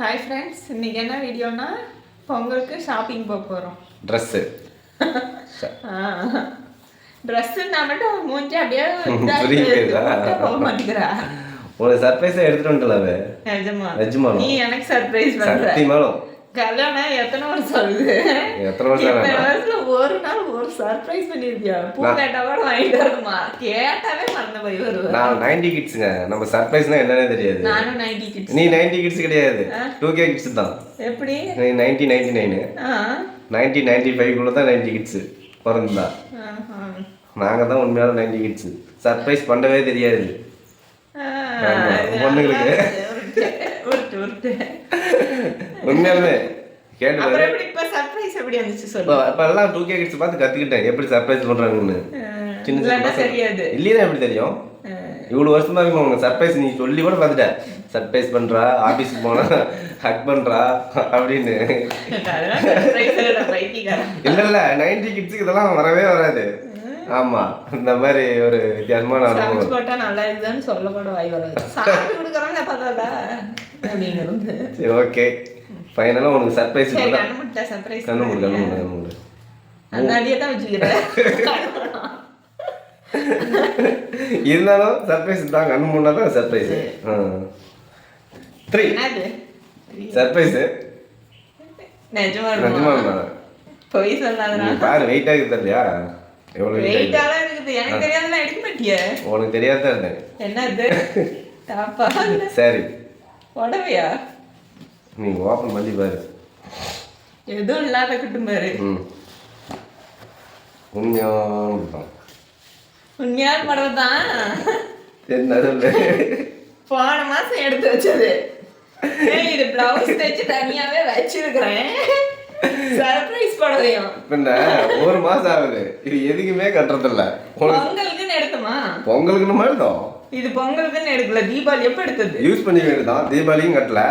Hi friends இன்னைக்கு என்ன வீடியோனா பொங்கலுக்கு ஷாப்பிங் போக போகிறோம் ட்ரெஸ்ஸு ட்ரெஸ்ஸுன்னா மட்டும் மூஞ்சி அப்படியே போக மாட்டேங்கிறா உனக்கு சர்ப்ரைஸாக எடுத்துட்டு வந்துட்டல நிஜமா. நிஜமாலும். நீ எனக்கு சர்ப்ரைஸ் பண்ற. சத்தியமாலும். கல்யாணம் எத்தனை வருஷம் ஆகுது? எத்தனை வருஷம் ஒரு நாள் ஒரு சர்ப்ரைஸ் பண்ணிருக்கியா பூ கேட்டா கூட வாங்கிட்டு வருமா கேட்டாவே மறந்து போய் வருவேன் நான் நைன்டி கிட்ஸுங்க நம்ம சர்ப்ரைஸ்னா என்னன்னே தெரியாது. நானும் நைன்டி கிட்ஸ் நீ நைன்டி கிட்ஸ் கிடையாது. டூ கே கிட்ஸ் தான். எப்படி? நீ ninety ninety nine ninety ninety ஃபைவ்க்குள்ள தான் நைன்டி கிட்ஸு பிறந்தா ஆஹா. நாங்கள் தான் உண்மையான நைன்டி கிட்ஸு சர்ப்ரைஸ் பண்ணவே தெரியாது. பொண்ணுங்களுக்கு. உண்மையாலுமே கேட்டு அப்புறம். எப்படி இப்ப சர்ப்ரைஸ் எப்படி வந்துச்சு இப்போ சொல்லு? இப்போ எல்லாம் டூ கே கிட்ஸ் பார்த்து கற்றுக்கிட்டேன் எப்படி சர்ப்ரைஸ் பண்ணுறாங்கன்னு அஹ், சின்ன சின்ன. தெரியாது. இல்லையா எப்படி தெரியும்? அஹ், இவ்வளோ வருஷமா இருக்கும் உங்க சர்ப்ரைஸ் நீ சொல்லி கூட பார்த்துட்டேன் சர்ப்ரைஸ் பண்றா ஆபீஸ்க்கு போனா ஹக் பண்றா அப்படின்னு. இல்ல இல்ல நைன்டி கிட்ஸுக்கு இதெல்லாம் வரவே வராது. ஆமா இந்த மாதிரி ஒரு வித்தியாசமான அனுபவம். போட்டா நல்லா இருக்குதுன்னு சொல்ல கூட வாய் வராது. சாப்பிட்டு அப்படிங்கிறது. சரி ஓகே ஃபைனலாக உனக்கு சர்ப்ரைஸ் சர்ப்ரைஸ் கண்ணு மூடு கண்ணு மூடு கண்ணு மூடு. தான் வச்சுக்கிறேன் இருந்தாலும் சர்ப்ரைஸ் தான் கண்ணு மூடா தான் சர்ப்ரைஸ் த்ரீ சர்ப்ரைஸ் நிஜமா நிஜமா? பொய் சொல்லாதடா. பாரு வெயிட் ஆகுது இல்லையா எவ்வளோ வெயிட் ஆகுது வெயிட்டாலாம் இருக்குது? எனக்கு தெரியாதெல்லாம் எடுக்க மாட்டியே? உனக்கு தெரியாத தான் இருந்தேன் என்னது சரி. புடவையா நீ ஓப்பன் பண்ணி பாரு. எதுவும் இல்லாத கிட்டும் பாரு. ம். உண்மையாக உண்மையான புடவை தான். சரி நடுவில் போன மாசம் எடுத்து வச்சது. இது பிளவுஸ் தைச்சு தனியாவே வச்சிருக்கிறேன். சர்ப்ரைஸ் புடவையும் பின்ன ஒரு மாசம் ஆகுது. இது எதுக்குமே கட்டுறதில்ல. பொங்கலுக்குன்னு எடுத்தமா? பொங்கலுக்குன்னு மட்டும். இது பொங்கலுக்குன்னு எடுக்கல. தீபாவளி எப்ப எடுத்தது? யூஸ் பண்ணி வேண்டியதான் தீபாவளியும் கட்டல.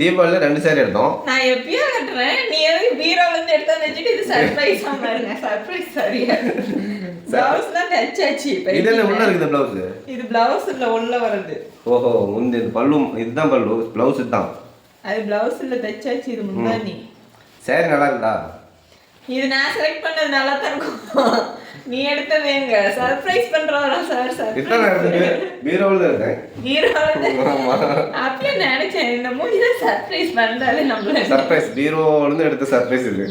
தீபாவளியில் ரெண்டு சேரி எடுத்தோம். நான் எப்பயோ கட்டுறேன். நீ எதுக்கு பீரோல இருந்து எடுத்தா வச்சுட்டு இது சர்ப்ரைஸ் பாருங்க. சர்ப்ரைஸ் சரியா பிளவுஸ் தான் தைச்சாச்சு இது என்ன உள்ள இருக்குது ப்ளவுஸ் இது பிளவுஸ் இல்ல உள்ள வருது ஓஹோ முந்தி இது பல்லு இதுதான் பல்லு. ப்ளவுஸ் இதுதான். அது பிளவுஸ் இல்ல தைச்சாச்சு இது முந்தானி சேரி நல்லா இருக்குதா? இது நான் செலக்ட் பண்ணது நல்லா தான் இருக்கும். நீ எடுத்தது எங்க? சர்ப்ரைஸ் பண்றவரா சார் நான் எடுத்துட்டு பீரோவில் இருக்கேன் ஹீரோல ஆமா அப்பயே நினைச்சேன் இந்த தான் சர்ப்ரைஸ் பண்ணாலே நம்மள சர்ப்ரைஸ் பீரோலேருந்து எடுத்த சர்ப்ரைஸ் இது.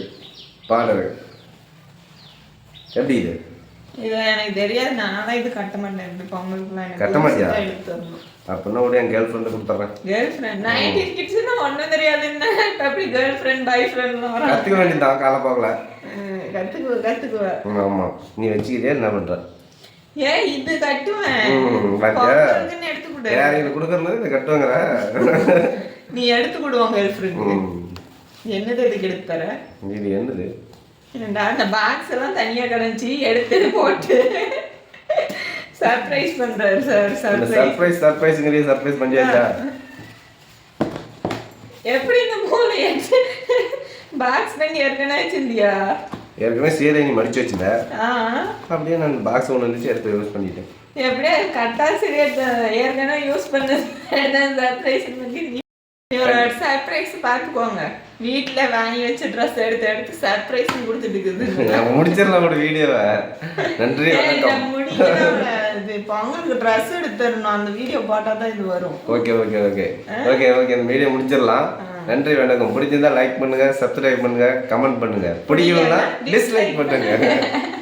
பாடுறது எப்படி இது? இது எனக்கு தெரியாது. நானும் இது கட்ட மாட்டேன். இந்த எனக்கு கட்ட மாட்டியா? எடுத்து அப்படின்னா கூட என் கேர்ள் ஃப்ரெண்டு கொடுத்துட்றேன் கேர்ள் ஃப்ரெண்ட் நைன்டி கிட்ஸ்னா ஒன்றும் தெரியாது. என்ன? இப்ப அப்படி கேர்ள் ஃப்ரெண்ட் பாய் ஃப்ரெண்ட்லாம் வராங்க. கற்றுக்க வேண்டியதான் காலை போகல. அஹ் கத்துக்குவ கத்துக்குவ. ஆமாம் நீ வச்சுக்கிட்டே என்ன பண்ணுற ஏன் இது கட்டுவேன். ம், பாத்தியா? பொங்கலுக்குன்னு எடுத்து கொடு. யாருக்கு கொடுக்கறது இதை கட்டுவாங்கிற. நீ எடுத்து கொடுவோம் கேர்ள் ஃப்ரெண்ட். என்னது எதுக்கு எடுத்து தர? இது என்னது? ஏன்டா அந்த பாக்ஸ் எல்லாம் தனியா கிடந்துச்சு. எடுத்து போட்டு. சர்ப்ரைஸ் பண்றாரு சார் சர்ப்ரைஸ் சர்ப்ரைஸ் சர்ப்ரைஸுங்கிறீ சர்ப்ரைஸ் பண்ணியாச்சா? எப்படி இந்த எடுத்து பாக்ஸ் பண்ணி ஏற்கனவே வச்சிருந்தியா? ஏற்கனவே சீரை நீ மடிச்சு ஆ. அப்படியே நான் பாக்ஸ் ஒன்று இருந்துச்சு எடுத்து யூஸ் பண்ணிட்டேன். எப்படியா கட்டாசி ஏற்கனவே யூஸ் பண்ண சர்ப்ரைஸ் பண்ணி ஒரு சர்ப்ரைஸ் பார்த்துக்கோங்க. வீட்டில் வாங்கி வச்ச ட்ரெஸ் எடுத்து எடுத்து சர்ப்ரைஸ் கொடுத்துட்டு இருக்குது. முடிச்சிடலாம் ஒரு வீடியோவை நன்றி வணக்கம். இது பொங்கலுக்கு ட்ரெஸ் எடுத்து தரணும் அந்த வீடியோ போட்டா தான் இது வரும். Okay okay okay okay okay இந்த வீடியோ முடிச்சிடலாம். நன்றி வணக்கம். பிடிச்சிருந்தா லைக் பண்ணுங்க சப்ஸ்கிரைப் பண்ணுங்க கமெண்ட் பண்ணுங்க. பிடிக்கலன்னா டிஸ்லைக் பண்ணுங்க.